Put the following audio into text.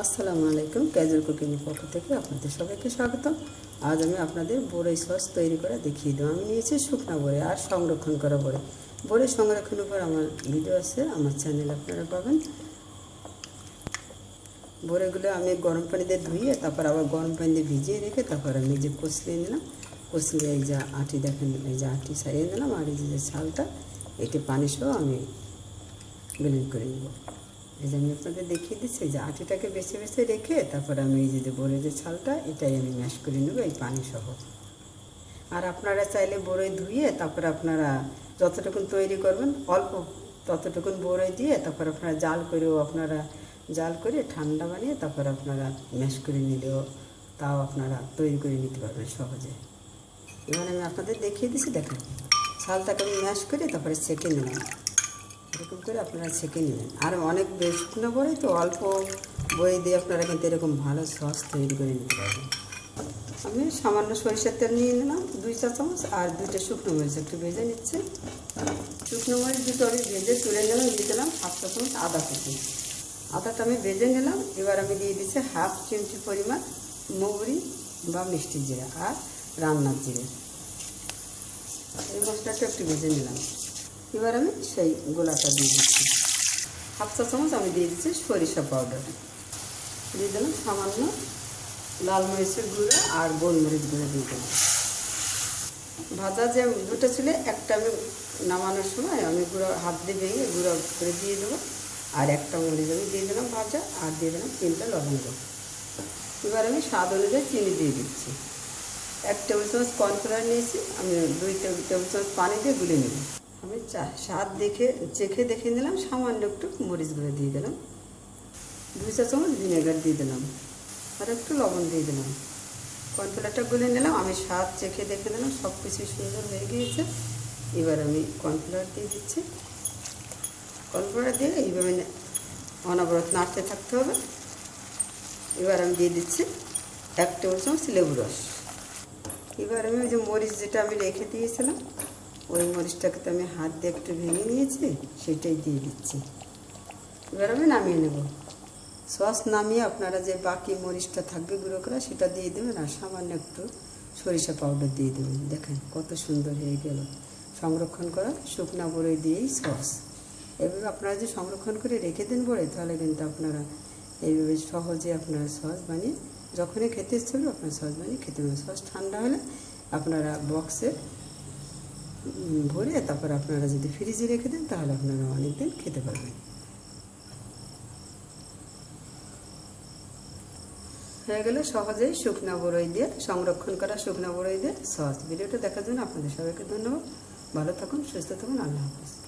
আসসালামু আলাইকুম ক্যাজুয়াল কুকিংয়ের পক্ষ থেকে আপনাদের সবাইকে স্বাগতম। আজ আমি আপনাদের বড়ই সস তৈরি করে দেখিয়ে দেবো। আমি নিয়েছি শুকনা বড়ে আর সংরক্ষণ করা বড়ে। বড়ে সংরক্ষণের উপর আমার ভিডিও আছে, আমার চ্যানেল আপনারা পাবেন। বড়েগুলো আমি গরম পানিতে ধুয়ে, তারপর আবার গরম পানিতে ভিজিয়ে রেখে তারপর আমি যে কষলিয়ে নিলাম কষলিয়ে এই যে আটি দেখেন, এই যে আটি সারিয়ে নিলাম, আর এই যে ছালটা, এটি পানি সহ আমি ব্লেন্ড করে নেব। এই যে আমি আপনাদের দেখিয়ে দিচ্ছি যে আটিটাকে বেছে বেছে রেখে তারপর আমি এই যে বড়ে যে ছালটা, এটাই আমি ম্যাশ করে নেব এই পানি সহ আর আপনারা চাইলে বড়ই ধুয়ে তারপর আপনারা যতটুকুন তৈরি করবেন, অল্প ততটুকুন বড়ই দিয়ে তারপর আপনারা জাল করেও আপনারা জাল করে ঠান্ডা বানিয়ে তারপর আপনারা ম্যাশ করে নিলেও তাও আপনারা তৈরি করে নিতে পারবেন সহজে। এবার আমি আপনাদের দেখিয়ে দিচ্ছি, দেখেন। ছালটাকে আমি ম্যাশ করে তারপরে ছেঁকে নিলাম। এরকম করে আপনারা ছেঁকে নেবেন। আর অনেক বেশ শুকনো বড়ি তো, অল্প বই দিয়ে আপনারা কিন্তু এরকম ভালো সস তৈরি করে নিতে পারবেন। আমি সামান্য সরিষার তেল নিয়ে নিলাম, দুই চা চামচ আর দুইটা শুকনো মরিচ, একটু ভেজে নিচ্ছে। শুকনো মরিচ দুটো আমি ভেজে তুলে নিলাম, দিয়ে দিলাম হাফ চা চামচ আদা কুচি। আদাটা আমি ভেজে নিলাম, এবার আমি দিয়ে দিচ্ছি হাফ চিমটি পরিমাণ মৌরি বা মিষ্টি জিরা আর রান্নার জিরে। এই মশলাটা একটু ভেজে নিলাম। এবার আমি সেই গোলাটা দিয়ে দিচ্ছি। হাফ চা চামচ আমি দিয়ে দিচ্ছি সরিষা পাউডার দিয়ে দিলাম সামান্য লাল মরিচের গুঁড়ো আর গোলমরিচ গুঁড়ো দিয়ে দিলাম। ভাজা যে দুটো ছিল, একটা আমি নামানোর সময় আমি গুঁড়ো হাত দিয়ে ভেঙে গুঁড়ো করে দিয়ে দেবো। আর একটা মরিচ আমি দিয়ে দিলাম ভাজা আর দিয়ে দিলাম তিনটা লবঙ্গ। এবার আমি স্বাদ অনুযায়ী চিনি দিয়ে দিচ্ছি। এক টেবিল চামচ কর্নফ্লাওয়ার নিয়েছি, আমি দুই টেবিল চামচ পানি দিয়ে গুলে নেব। আমি চা স্বাদ দেখে, চেখে দেখে নিলাম, সামান্য একটু মরিচ গুঁড়ো দিয়ে দিলাম। দুই চা চামচ ভিনেগার দিয়ে দিলাম। আর একটু লবণ দিয়ে দিলাম। কর্নফ্লাওয়ারটা গুলে নিলাম, আমি স্বাদ চেখে দেখে নিলাম সব কিছুই সুন্দর হয়ে গিয়েছে। এবার আমি কর্নফ্লাওয়ার দিয়ে দিচ্ছি। কর্নফ্লাওয়ার দিয়ে এইভাবে অনবরত নাড়তে থাকতে হবে। এবার আমি দিয়ে দিচ্ছি এক টেবিল চামচ লেবু রস। এবার আমি ওই যে মরিচ যেটা আমি রেখে দিয়েছিলাম ওই মরিচটাকে তো আমি হাত দিয়ে একটু ভেঙে নিয়েছি, সেটাই দিয়ে দিচ্ছি। এবার আমি নামিয়ে নেব। সস নামিয়ে আপনারা যে বাকি মরিচটা থাকবে গুঁড়ো করা, সেটা দিয়ে দেবেন, আর সামান্য একটু সরিষা পাউডার দিয়ে দেবেন। দেখেন কত সুন্দর হয়ে গেল। সংরক্ষণ করা শুকনা বড়ই দিয়েই সস। এভাবে আপনারা যে সংরক্ষণ করে রেখে দেন বড়ে, তাহলে কিন্তু আপনারা এইভাবে সহজে আপনারা সস বানিয়ে, যখনই খেতে ইচ্ছে আপনার সস বানিয়ে খেতে পারবেন সস ঠান্ডা হলে আপনারা বক্সে ভরে তারপর আপনারা যদি ফ্রিজে রেখে দেন, তাহলে আপনারা অনেক দিন খেতে পারবেন। হয়ে গেলে সহজেই শুকনা বড়ই দিয়ে, সংরক্ষণ করা শুকনা বড়ই দিয়ে সস ভিডিওটা দেখার জন্য আপনাদের সবাইকে ধন্যবাদ। ভালো থাকুন, সুস্থ থাকুন, আল্লাহ হাফিজ।